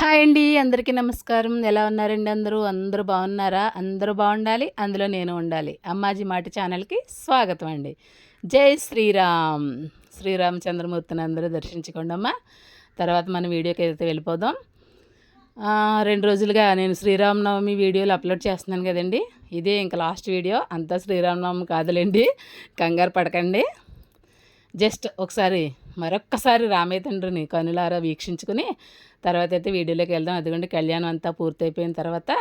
Hi అండి అందరికీ నమస్కారం. ఎలా ఉన్నారండి అందరూ? అందరూ బాగున్నారా? అందరూ బాగుండాలి అందులో నేను ఉండాలి. అమ్మాజీ మాట ఛానల్కి స్వాగతం అండి. జై శ్రీరామ్. శ్రీరామచంద్రమూర్తిని అందరూ దర్శించుకోండి అమ్మా. తర్వాత మన వీడియోకి అయితే వెళ్ళిపోదాం. రెండు రోజులుగా నేను శ్రీరామనవమి వీడియోలు అప్లోడ్ చేస్తున్నాను కదండి. ఇదే ఇంకా లాస్ట్ వీడియో. అంతా శ్రీరామనవమి కాదులేండి. కంగారు పడకండి. జస్ట్ ఒకసారి మరొక్కసారి రామే తండ్రిని కనులారా వీక్షించుకుని తర్వాత అయితే వీడియోలోకి వెళ్దాం. అదిగోండి కళ్యాణం అంతా పూర్తయిపోయిన తర్వాత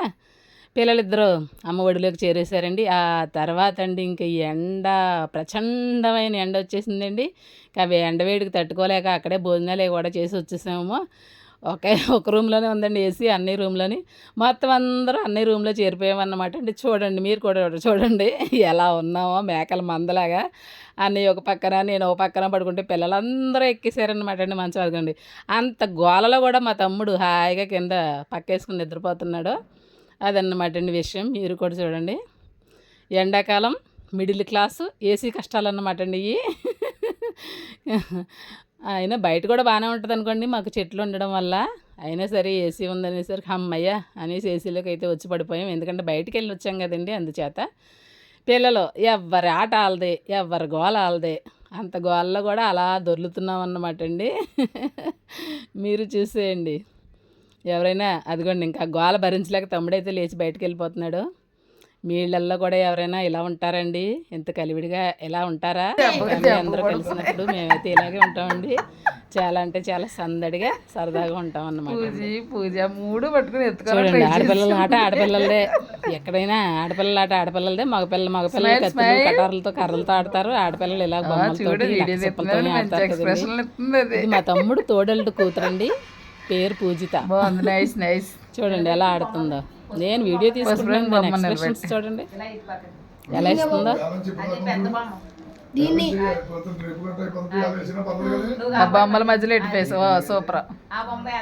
పిల్లలిద్దరూ అమ్మ ఒడిలోకి చేరేశారండి. ఆ తర్వాత అండి ఇంక ఈ ఎండ ప్రచండమైన ఎండ వచ్చేసిందండి. ఇంకా అవి ఎండ వేడికి తట్టుకోలేక అక్కడే భోజనాలు కూడా చేసి వచ్చేసాము. ఒకే ఒక రూమ్లోనే ఉందండి ఏసీ అన్ని రూమ్లోని. మొత్తం అందరూ అన్ని రూమ్లో చేరిపోయామన్నమాట అండి. చూడండి మీరు కూడా చూడండి ఎలా ఉన్నామో మేకల మందలాగా. అన్నీ ఒక పక్కన నేను ఒక పక్కన పడుకుంటే పిల్లలందరూ ఎక్కేసారనమాట అండి మంచి అడగండి అంత గోలలో కూడా మా తమ్ముడు హాయిగా కింద పక్కేసుకుని నిద్రపోతున్నాడు. అదన్నమాట అండి విషయం మీరు కూడా చూడండి. ఎండాకాలం మిడిల్ క్లాసు ఏసీ కష్టాలు అన్నమాట అండి ఇవి అయినా బయట కూడా బాగానే ఉంటుంది అనుకోండి మాకు చెట్లు ఉండడం వల్ల. అయినా సరే ఏసీ ఉందనేసరికి అమ్మయ్య అనేసి ఏసీలోకి అయితే వచ్చి పడిపోయాం. ఎందుకంటే బయటికి వెళ్ళి వచ్చాం కదండి అందుచేత. పిల్లలు ఎవరి ఆట ఆలదే ఎవరి గోల ఆలదే. అంత గోలలో కూడా అలా దొర్లుతున్నాం అన్నమాట అండి. మీరు చూసేయండి. ఎవరైనా అదిగోండి ఇంకా గోల భరించలేక తమ్ముడైతే లేచి బయటకు వెళ్ళిపోతున్నాడు. మీ ఇళ్ళల్లో కూడా ఎవరైనా ఇలా ఉంటారండి? ఎంత కలివిడిగా ఎలా ఉంటారా? అందరూ కలిసినప్పుడు మేమైతే ఇలాగే ఉంటామండి. చాలా అంటే చాలా సందడిగా సరదాగా ఉంటాం అన్నమాట పూజ మూడు పట్టుకుని చూడండి ఆడపిల్లల ఆట ఆడపిల్లలదే. ఎక్కడైనా ఆడపిల్లల ఆట ఆడపిల్లలదే మగపిల్లలు మగపిల్లలు కత్తులు కటారులతో కర్రలతో ఆడతారు. ఆడపిల్లలు ఇలా బొమ్మలతో మా తమ్ముడు తోడల్టు కూతురండి. పేరు పూజిత. బాగుంది. నైస్ నైస్ చూడండి ఎలా ఆడుతుందో. నేను వీడియో తీసుకుంటున్నాను. చూడండి. ఎలా ఇస్తుందో? ఆ. బొమ్మల మధ్యలో ఎట్టి ఫేస్ ఓ సూపర్.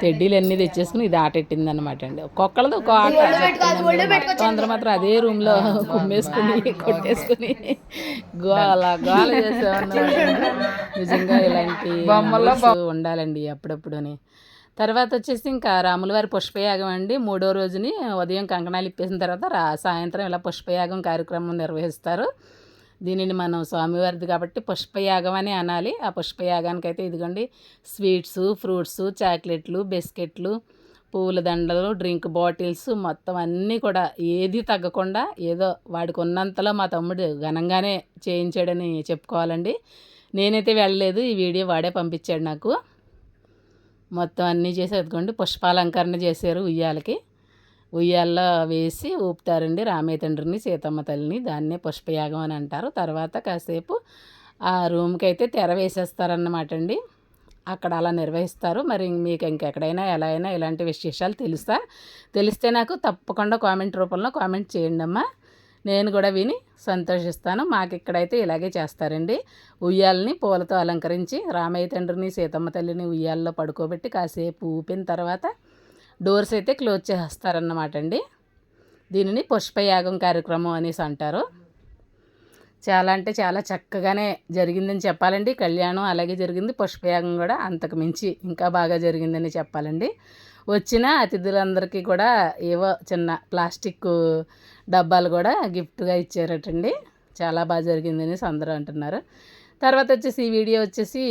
తెడ్డీలు అన్నీ తెచ్చేసుకుని ఇది ఆట ఎట్టింది అనమాట అండి ఒక్కొక్కళ్ళది ఒక ఆట. కొందరు మాత్రం అదే రూమ్లో కుమ్మేసుకుని కొట్టేసుకుని గోల గోల చేసేవన్నమాట నిజంగా ఇలాంటి మెమరీస్ ఉండాలండి అప్పుడప్పుడుని. తర్వాత వచ్చేసి ఇంకా రాములవారి పుష్పయాగం అండి. మూడో రోజుని ఉదయం కంకణాలు ఇప్పేసిన తర్వాత రా సాయంత్రం ఇలా పుష్పయాగం కార్యక్రమం నిర్వహిస్తారు. దీనిని మనం స్వామివారిది కాబట్టి పుష్పయాగం అని అనాలి. ఆ పుష్పయాగానికి అయితే ఇదిగోండి స్వీట్స్ ఫ్రూట్స్ చాక్లెట్లు బిస్కెట్లు పువ్వుల దండలు డ్రింక్ బాటిల్స్ మొత్తం అన్నీ కూడా ఏది తగ్గకుండా ఏదో వాడికి ఉన్నంతలో మా తమ్ముడు ఘనంగానే చేయించాడని చెప్పుకోవాలండి. నేనైతే వెళ్ళలేదు ఈ వీడియో వాడే పంపించాడు నాకు. మొత్తం అన్నీ చేసి అదిగోండి పుష్పాలంకరణ చేశారు ఉయ్యాలకి. ఉయ్యాల్లో వేసి ఊపుతారండి రామయ్య తండ్రిని సీతమ్మ తల్లిని దాన్నే పుష్పయాగం అని అంటారు. తర్వాత కాసేపు ఆ రూమ్కి అయితే తెర వేసేస్తారన్నమాట అండి అక్కడ అలా నిర్వహిస్తారు. మరి మీకు ఇంకెక్కడైనా ఎలా అయినా ఇలాంటి విశేషాలు తెలుసా? తెలిస్తే నాకు తప్పకుండా కామెంట్ రూపంలో కామెంట్ చేయండి అమ్మా నేను కూడా విని సంతోషిస్తాను. మాకు ఇక్కడైతే ఇలాగే చేస్తారండి. ఉయ్యాలని పూలతో అలంకరించి రామయ్య తండ్రిని సీతమ్మ తల్లిని ఉయ్యాల్లో పడుకోబెట్టి కాసేపు ఊపిన తర్వాత డోర్స్ అయితే క్లోజ్ చేస్తారన్నమాట అండి దీనిని పుష్పయాగం కార్యక్రమం అనేసి అంటారు. చాలా అంటే చాలా చక్కగానే జరిగిందని చెప్పాలండి. కళ్యాణం అలాగే జరిగింది. పుష్పయాగం కూడా అంతకు మించి ఇంకా బాగా జరిగిందని చెప్పాలండి. వచ్చిన అతిథులందరికీ కూడా ఏవో చిన్న ప్లాస్టిక్ డబ్బాలు కూడా గిఫ్ట్గా ఇచ్చారటండి. చాలా బాగా జరిగిందని అందరూ అంటున్నారు. తర్వాత వచ్చేసి ఈ వీడియో వచ్చేసి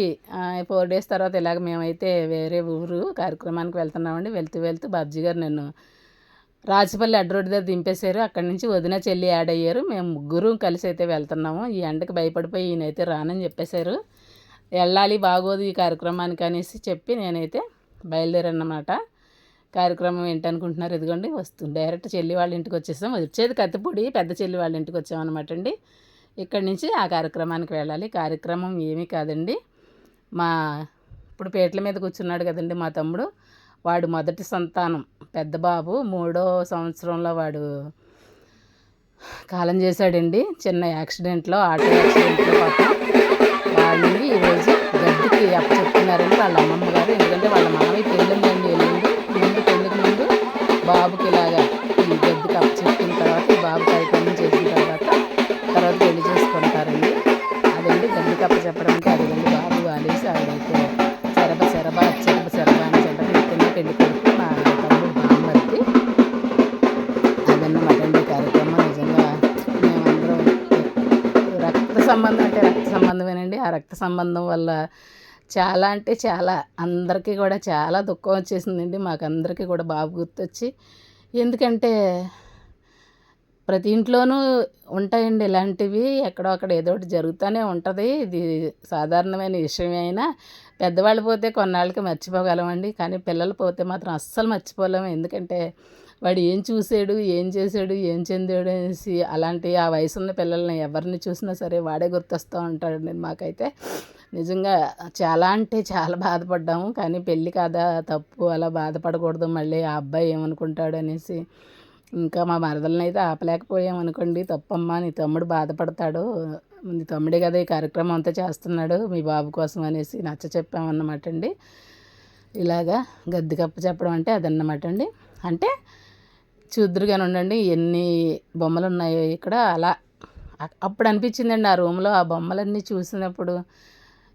ఫోర్ డేస్ తర్వాత ఇలాగ మేమైతే వేరే ఊరు కార్యక్రమానికి వెళ్తున్నామండి. వెళ్తూ వెళ్తూ బాబ్జీ గారు నన్ను రాజపల్లి అడ్డ రోడ్డు దగ్గర దింపేశారు. అక్కడి నుంచి వదిన చెల్లి యాడ్ అయ్యారు. మేము ముగ్గురు కలిసి అయితే వెళ్తున్నాము. ఈ ఎండకి భయపడిపోయి ఈయనైతే రానని చెప్పేశారు. వెళ్ళాలి బాగోదు ఈ కార్యక్రమానికి అనేసి చెప్పి నేనైతే బయలుదేరన్నమాట కార్యక్రమం ఏంటనుకుంటున్నారు? ఇదిగోండి వస్తుంది డైరెక్ట్ చెల్లి వాళ్ళ ఇంటికి వచ్చేసాం. వచ్చేది కత్తిపూడి పెద్ద చెల్లి వాళ్ళ ఇంటికి వచ్చామన్నమాట అండి ఇక్కడి నుంచి ఆ కార్యక్రమానికి వెళ్ళాలి. కార్యక్రమం ఏమీ కాదండి. మా ఇప్పుడు పేట్ల మీద కూర్చున్నాడు కదండి మా తమ్ముడు. వాడు మొదటి సంతానం. పెద్ద బాబు మూడో సంవత్సరంలో వాడు కాలం చేశాడండి. చిన్న యాక్సిడెంట్లో ఆటో యాక్సిడెంట్లో పాపం. వాడిని ఈరోజు గడ్డికి అప్పచెప్తున్నారని వాళ్ళ అమ్మమ్మ గారు. ఎందుకంటే వాళ్ళ మామయ్య పెళ్ళిందండి ఆ రక్త సంబంధం వల్ల చాలా అంటే చాలా. అందరికీ కూడా చాలా దుఃఖం వచ్చేసిందండి. మాకు అందరికీ కూడా బాబు గుర్తొచ్చి. ఎందుకంటే ప్రతి ఇంట్లోనూ ఉంటాయండి ఇలాంటివి. ఎక్కడో అక్కడ ఏదో ఒకటి జరుగుతూనే ఉంటుంది. ఇది సాధారణమైన విషయమే అయినా. పెద్దవాళ్ళు పోతే కొన్నాళ్ళకి మర్చిపోగలమండి. కానీ పిల్లలు పోతే మాత్రం అస్సలు మర్చిపోలేము. ఎందుకంటే వాడు ఏం చూసాడు ఏం చేశాడు ఏం చెందాడు అనేసి అలాంటి ఆ వయసు ఉన్న పిల్లల్ని ఎవరిని చూసినా సరే వాడే గుర్తొస్తూ ఉంటాడండి మాకైతే. నిజంగా చాలా అంటే చాలా బాధపడ్డాము. కానీ పెళ్ళి కాదా తప్పు అలా బాధపడకూడదు. మళ్ళీ ఆ అబ్బాయి ఏమనుకుంటాడు అనేసి ఇంకా మా మరదలను అయితే ఆపలేకపోయాం అనుకోండి. తప్పమ్మా నీ తమ్ముడు బాధపడతాడు. నీ తమ్ముడే కదా ఈ కార్యక్రమం అంతా చేస్తున్నాడు. మీ బాబు కోసం అనేసి నచ్చ చెప్పామన్నమాట అండి. ఇలాగా గద్దె కప్ప చెప్పడం అంటే అదన్నమాట అండి. అంటే చూద్దరుగానే ఉండండి ఎన్ని బొమ్మలు ఉన్నాయో ఇక్కడ. అలా అప్పుడు అనిపించిందండి ఆ రూమ్లో ఆ బొమ్మలన్నీ చూసినప్పుడు.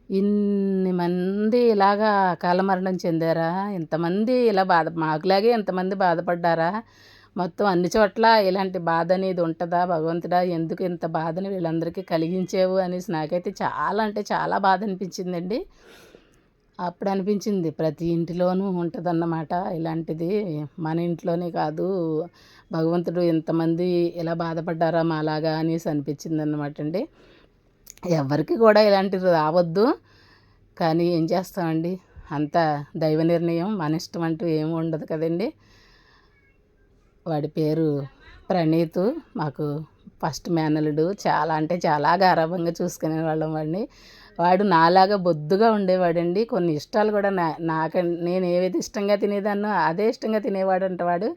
ఇన్ని మంది ఇలాగా కాలమరణం చెందారా? ఇంతమంది ఇలా బాధ మాకులాగే ఇంతమంది బాధపడ్డారా? మొత్తం అన్ని చోట్ల ఇలాంటి బాధ అనేది ఉంటుందా? భగవంతుడా ఎందుకు ఇంత బాధని వీళ్ళందరికీ కలిగించేవు? అనేసి నాకైతే చాలా అంటే చాలా బాధ అనిపించిందండి అప్పుడు అనిపించింది ప్రతి ఇంటిలోనూ ఉంటుందన్నమాట. ఇలాంటిది మన ఇంట్లోనే కాదు. భగవంతుడు ఇంతమంది ఇలా బాధపడ్డారా మాలాగా అనేసి అనిపించింది అనమాట అండి. ఎవరికి కూడా ఇలాంటిది రావద్దు. కానీ ఏం చేస్తామండి? అంత దైవ నిర్ణయం మన ఇష్టం అంటూ ఏమి ఉండదు కదండి. వాడి పేరు ప్రణీత్. మాకు ఫస్ట్ మేనలుడు చాలా అంటే చాలా గారాభంగా చూసుకునే వాళ్ళం వాడిని. వాడు నాలాగా బొద్దుగా ఉండేవాడండి. కొన్ని ఇష్టాలు కూడా నా నాకు నేను ఏది ఇష్టంగా తినేదాన్నో అదే ఇష్టంగా తినేవాడంట వాడు.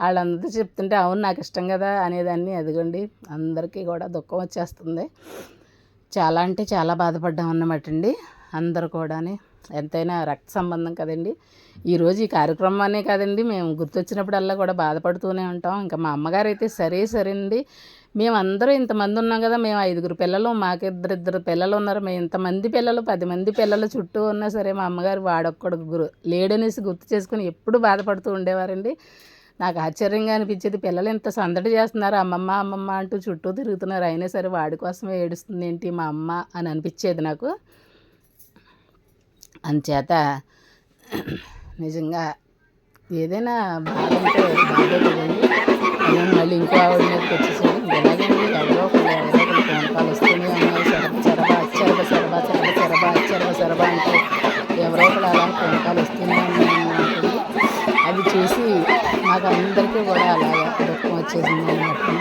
వాళ్ళందరూ చెప్తుంటే అవును నాకు ఇష్టం కదా అనేదాన్ని. అదిగోండి అందరికీ కూడా దుఃఖం వచ్చేస్తుంది. చాలా అంటే చాలా బాధపడ్డాం అన్నమాట అండి అందరు కూడాని ఎంతైనా రక్త సంబంధం కదండి. ఈరోజు ఈ కార్యక్రమానే కాదండి మేము గుర్తొచ్చినప్పుడల్లా కూడా బాధపడుతూనే ఉంటాం. ఇంకా మా అమ్మగారు అయితే సరే సరేండి మేమందరూ ఇంతమంది ఉన్నాం కదా మేము ఐదుగురు పిల్లలు మాకు ఇద్దరిద్దరు పిల్లలు ఉన్నారు. మేము ఇంతమంది పిల్లలు పది మంది పిల్లలు చుట్టూ ఉన్నా సరే మా అమ్మగారు వాడొక్కడు గురు లేడనేసి గుర్తు చేసుకుని ఎప్పుడు బాధపడుతూ ఉండేవారండి. నాకు ఆశ్చర్యంగా అనిపించేది పిల్లలు ఇంత సందడి చేస్తున్నారు అమ్మమ్మ అమ్మమ్మ అంటూ చుట్టూ తిరుగుతున్నారు. అయినా సరే వాడి కోసమే ఏడుస్తుంది ఏంటి మా అమ్మ అని అనిపించేది నాకు. అందుచేత నిజంగా ఏదైనా బాగుంటే బాగా మళ్ళీ ఇంకో ఆవిడ మీదకి వచ్చేసాను ఇలాగే ఎవరో ఒకరు ఫోన్ కాల్ వస్తూనే అన్నారు సరబ చెరబ అచ్చరబ చెరబ చెరబ చెరబ అచ్చరబ సరబ అంటే ఎవరో ఒకరు అలా ఫోన్ కాల్ వస్తుంది ఉన్నాయి చూసి నాకు అందరికీ కూడా అలాగా దుఃఖం వచ్చేసింది అన్నట్టు.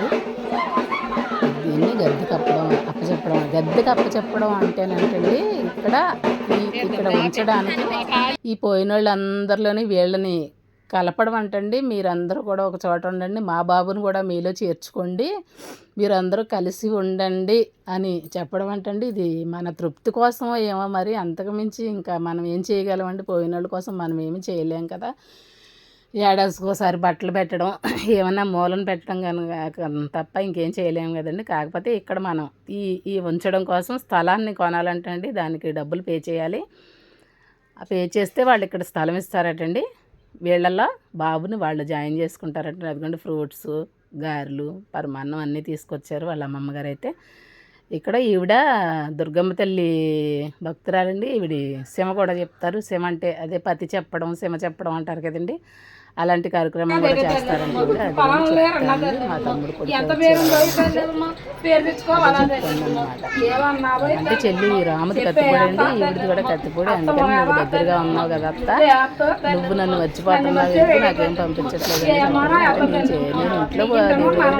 దీన్ని గద్దె కప్పడం అప్పచెప్పడం. గద్దెకి అప్పచెప్పడం అంటేనంటండి ఇక్కడ ఇక్కడ ఉంచడానికి ఈ పోయిన వాళ్ళందరిలోని వీళ్ళని కలపడం అంటండి. మీరందరూ కూడా ఒక చోట ఉండండి. మా బాబుని కూడా మీలో చేర్చుకోండి. మీరందరూ కలిసి ఉండండి అని చెప్పడం అంటండి. ఇది మన తృప్తి కోసమో ఏమో మరి అంతకుమించి ఇంకా మనం ఏం చేయగలమండి? పోయిన వాళ్ళ కోసం మనం ఏమి చేయలేం కదా. ఏడాదికోసారి బట్టలు పెట్టడం ఏమన్నా మూలను పెట్టడం కనుక తప్ప ఇంకేం చేయలేము కదండి. కాకపోతే ఇక్కడ మనం ఈ ఈ ఉంచడం కోసం స్థలాన్ని కొనాలంటే అండి దానికి డబ్బులు పే చేయాలి. ఆ పే చేస్తే వాళ్ళు ఇక్కడ స్థలం ఇస్తారటండి. వీళ్ళల్లో బాబుని వాళ్ళు జాయిన్ చేసుకుంటారట అదిగోండి ఫ్రూట్స్ గారెలు పరమాన్నం అన్నీ తీసుకొచ్చారు వాళ్ళ అమ్మమ్మ గారు అయితే. ఇక్కడ ఈవిడ దుర్గమ్మ తల్లి భక్తురాలండి. ఈవిడి శిమ కూడా చెప్తారు. శిమ అంటే అదే పతి చెప్పడం శిమ చెప్పడం అంటారు కదండి. అలాంటి కార్యక్రమం కూడా. మా తమ్ముడు. అంటే చెల్లి కత్తిపూడి అండి ఈవిడిది కూడా కత్తిపూడి అందుకని నువ్వు దగ్గరగా ఉన్నావు కదా అత్త. నువ్వు నన్ను వచ్చిపోతున్నావు ఏంటి నాకేం పంపించట్లేదు నేను ఇంట్లో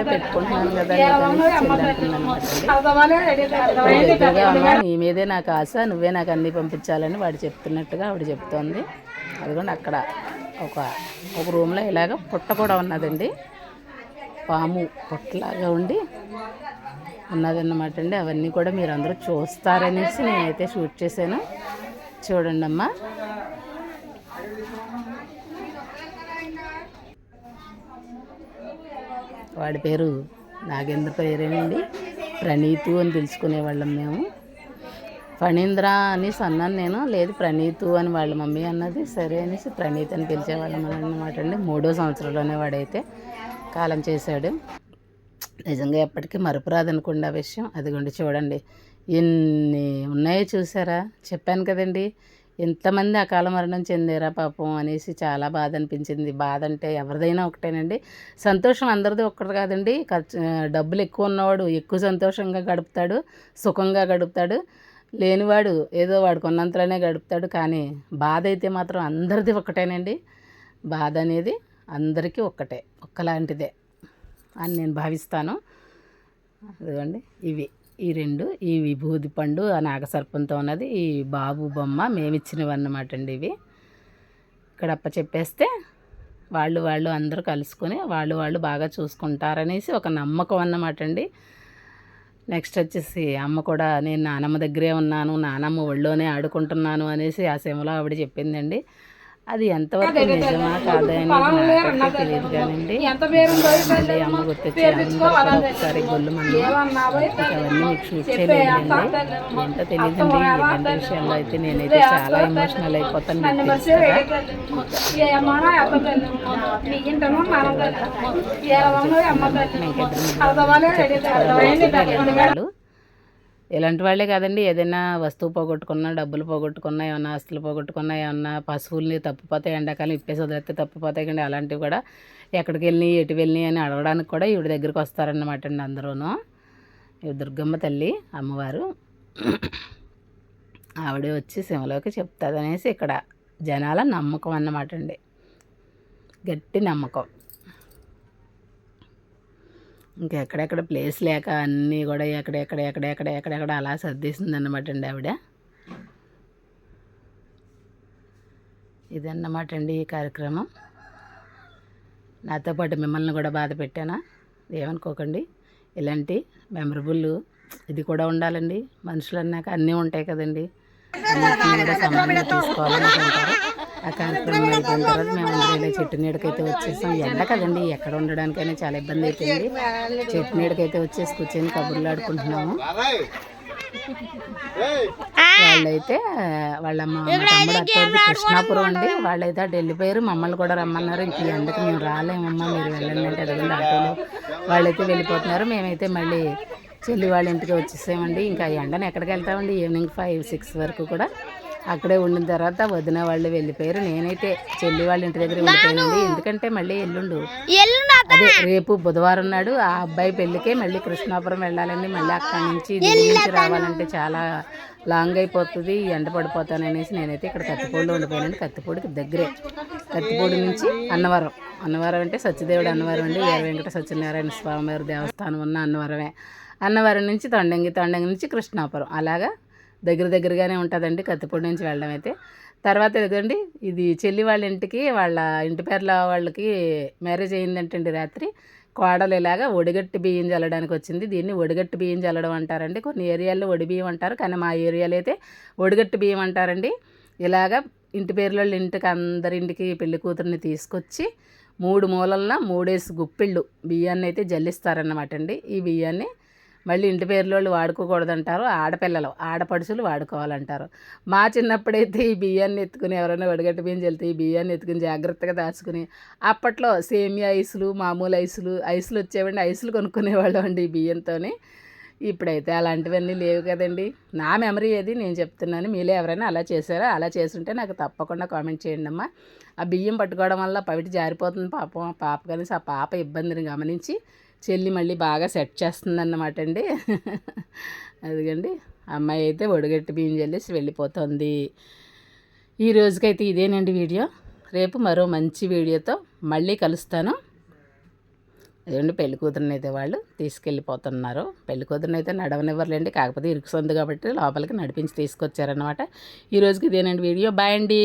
పెట్టుకుంటున్నాను కదా. దగ్గరగా ఉన్నా నీ మీదే నాకు ఆశ నువ్వే నాకు అన్నీ పంపించాలని వాడు చెప్తున్నట్టుగా ఆవిడ చెప్తోంది. అదిగోండి అక్కడ. ఒక ఒక రూమ్లో ఇలాగ పుట్ట కూడా ఉన్నదండి. పాము పుట్టలాగా ఉండి ఉన్నదన్నమాట అండి. అవన్నీ కూడా మీరు అందరూ చూస్తారనేసి నేనైతే షూట్ చేశాను. చూడండి అమ్మా. వాడి పేరు నాగేంద్ర పేరేనండి. ప్రణీతు అని పిలుచుకునేవాళ్ళం మేము. ఫణీంద్ర అనేసి అన్నాను నేను. లేదు ప్రణీతు అని వాళ్ళ మమ్మీ అన్నది. సరే అనేసి ప్రణీత్ అని పిలిచేవాళ్ళం అన్నమాట అండి. మూడో సంవత్సరంలోనే వాడైతే కాలం చేశాడు. నిజంగా ఎప్పటికీ మరపురాదనుకోండి ఆ విషయం. అదిగోండి చూడండి. ఎన్ని ఉన్నాయో చూసారా? చెప్పాను కదండి. ఎంతమంది అకాల మరణం చెందారా పాపం అనేసి చాలా బాధ అనిపించింది. బాధ అంటే ఎవరిదైనా ఒకటేనండి. సంతోషం అందరిది ఒక్కటి కాదండి. ఖర్చు డబ్బులు ఎక్కువ ఉన్నవాడు ఎక్కువ సంతోషంగా గడుపుతాడు సుఖంగా గడుపుతాడు. లేనివాడు ఏదో వాడు కొన్నంతలోనే గడుపుతాడు. కానీ బాధ అయితే మాత్రం అందరిది ఒక్కటేనండి. బాధ అనేది అందరికీ ఒక్కటే ఒక్కలాంటిదే అని నేను భావిస్తాను. అదిగోండి ఇవి ఈ రెండు ఈ విభూది పండు ఆ నాగసర్పంతో ఉన్నది ఈ బాబు బొమ్మ మేమిచ్చినవి అన్నమాట అండి ఇవి. ఇక్కడ అప్ప చెప్పేస్తే వాళ్ళు వాళ్ళు అందరూ కలుసుకొని వాళ్ళు వాళ్ళు బాగా చూసుకుంటారనేసి ఒక నమ్మకం అన్నమాట అండి నెక్స్ట్ వచ్చేసి అమ్మ కూడా నేను నానమ్మ దగ్గరే ఉన్నాను నానమ్మ ఒళ్ళోనే ఆడుకుంటున్నాను అనేసి ఆ సిమలో ఆవిడ చెప్పిందండి. అది ఎంతవరకు నిజమా కాదా అనేది నాకైతే తెలియదు కానండి. మళ్ళీ అమ్మ గుర్తొచ్చి అందరూ కూడా ఒకసారి గొల్లు మన్న అవన్నీ మీకు షూట్ చేయలేదండి ఏంటో తెలియదండి ఇలాంటి విషయాల్లో అయితే నేనైతే చాలా ఎమోషనల్ అయిపోతాను మీకు. వాళ్ళు ఇలాంటి వాళ్ళే కాదండి. ఏదైనా వస్తువు పోగొట్టుకున్నా డబ్బులు పోగొట్టుకున్నా ఏమన్నా ఆస్తులు పోగొట్టుకున్నా ఏమన్నా పశువుల్ని తప్పిపోతాయి ఎండాకాలం ఇప్పేసి వదిలేస్తే తప్పిపోతాయి కండి అలాంటివి కూడా ఎక్కడికి వెళ్ళి ఎటు వెళ్ళి అని అడగడానికి కూడా ఈవిడ దగ్గరికి వస్తారన్నమాట అండి అందరూను. ఇవి దుర్గమ్మ తల్లి అమ్మవారు. ఆవిడే వచ్చి శివలోకి చెప్తుంది అనేసి ఇక్కడ జనాల నమ్మకం అన్నమాట అండి. గట్టి నమ్మకం. ఇంకా ఎక్కడెక్కడ ప్లేస్ లేక అన్నీ కూడా ఎక్కడెక్కడ ఎక్కడెక్కడ ఎక్కడెక్కడ అలా సర్దేసింది అనమాట అండి ఆవిడ. ఇదన్నమాట అండి ఈ కార్యక్రమం. నాతో పాటు మిమ్మల్ని కూడా బాధ పెట్టానా? ఏమనుకోకండి. ఇలాంటి మెమరబుల్ ఇది కూడా ఉండాలండి. మనుషులు అన్నాక అన్నీ ఉంటాయి కదండి. అన్నిటిని కూడా సమానంగా తీసుకోవాలనుకుంటారు ఆ కార్యక్రమం అయిపోయిన తర్వాత మేము ఇలా చెట్టు నీడకైతే వచ్చేసాం. ఎండ కదండి ఎక్కడ ఉండడానికైనా చాలా ఇబ్బంది అయిపోయింది. చెట్టు నీడకైతే వచ్చేసి కూర్చొని కబుర్లు ఆడుకుంటున్నాము. వాళ్ళైతే వాళ్ళ మా తమ్ముడు అత్తది కృష్ణాపురం అండి. వాళ్ళైతే అటు వెళ్ళిపోయారు మమ్మల్ని కూడా రమ్మన్నారు. ఇంక ఈ ఎండకి మేము రాలేమమ్మా మీరు వెళ్ళండి అంటే అడగండి ఆటోలో. వాళ్ళైతే వెళ్ళిపోతున్నారు. మేమైతే మళ్ళీ చెల్లి వాళ్ళ ఇంటికి వచ్చేసామండి. ఇంకా ఎండను ఎక్కడికి వెళ్తామండి? ఈవినింగ్ ఫైవ్ సిక్స్ వరకు కూడా అక్కడే ఉండిన తర్వాత వదిన వాళ్ళు వెళ్ళిపోయారు. నేనైతే చెల్లి వాళ్ళ ఇంటి దగ్గర వెళ్ళిపోయానండి ఎందుకంటే మళ్ళీ ఎల్లుండు. అదే రేపు బుధవారం నాడు ఆ అబ్బాయి పెళ్ళికే మళ్ళీ కృష్ణాపురం వెళ్ళాలండి. మళ్ళీ అక్కడి నుంచి నుంచి రావాలంటే చాలా లాంగ్ అయిపోతుంది. ఎండ పడిపోతాను అనేసి నేనైతే ఇక్కడ కత్తిపూడిలో ఉండిపోయానండి. కత్తిపూడికి దగ్గరే. కత్తిపూడి నుంచి అన్నవరం. అన్నవరం అంటే సత్యదేవుడు అన్నవరం అండి. వీర వెంకట సత్యనారాయణ స్వామి వారి దేవస్థానం ఉన్న అన్నవరమే. అన్నవరం నుంచి తొండంగి తొండంగి నుంచి కృష్ణాపురం. అలాగా దగ్గర దగ్గరగానే ఉంటుందండి కత్తిపూడి నుంచి వెళ్ళడం అయితే తర్వాత ఇదండి ఇది చెల్లి వాళ్ళ ఇంటికి వాళ్ళ ఇంటి పేర్ల వాళ్ళకి మ్యారేజ్ అయిందంటండి రాత్రి. కోడలు ఇలాగా ఒడిగట్టు బియ్యం చల్లడానికి వచ్చింది. దీన్ని ఒడిగట్టు బియ్యం చల్లడం అంటారండి. కొన్ని ఏరియాల్లో ఒడి బియ్యం అంటారు. కానీ మా ఏరియాలో అయితే ఒడిగట్టు బియ్యం అంటారండి. ఇలాగా ఇంటి పేర్ల ఇంటికి అందరి ఇంటికి పెళ్ళి కూతుర్ని తీసుకొచ్చి మూడు మూలల్లో మూడేసి గుప్పిళ్ళు బియ్యాన్ని అయితే జల్లిస్తారన్నమాట అండి ఈ బియ్యాన్ని మళ్ళీ ఇంటి పేర్లో వాళ్ళు వాడుకోకూడదంటారు ఆడపిల్లలు ఆడపడుచులు వాడుకోవాలంటారు. మా చిన్నప్పుడైతే ఈ బియ్యాన్ని ఎత్తుకుని ఎవరైనా వడగట్టు బియ్యం చెల్తే ఈ బియ్యాన్ని ఎత్తుకుని జాగ్రత్తగా దాచుకుని అప్పట్లో సేమియా ఐసులు మామూలు ఐసులు ఐసులు వచ్చేవండి ఐసులు కొనుక్కునేవాళ్ళం అండి ఈ బియ్యంతోని. ఇప్పుడైతే అలాంటివన్నీ లేవు కదండి. నా మెమరీ ఏది? నేను చెప్తున్నాను. మీలో ఎవరైనా అలా చేశారా? అలా చేస్తుంటే నాకు తప్పకుండా కామెంట్ చేయండి అమ్మా. ఆ బియ్యం పట్టుకోవడం వల్ల పవిటి జారిపోతుంది పాపం ఆ పాప కనీసం ఆ పాప ఇబ్బందిని గమనించి చెల్లి మళ్ళీ బాగా సెట్ చేస్తుందన్నమాట అండి. అదిగండి అమ్మాయి అయితే ఒడిగట్టి బియ్యం చెల్లేసి వెళ్ళిపోతుంది. ఈ రోజుకైతే ఇదేనండి వీడియో. రేపు మరో మంచి వీడియోతో మళ్ళీ కలుస్తాను. అదేంటి పెళ్ళి కూతురుని అయితే వాళ్ళు తీసుకెళ్ళిపోతున్నారు. పెళ్ళి కూతురుని అయితే నడవనివ్వరులేండి కాకపోతే ఇరుకు కాబట్టి లోపలికి నడిపించి తీసుకొచ్చారనమాట ఈ రోజుకి ఇదేనండి వీడియో. బాయ్ అండి.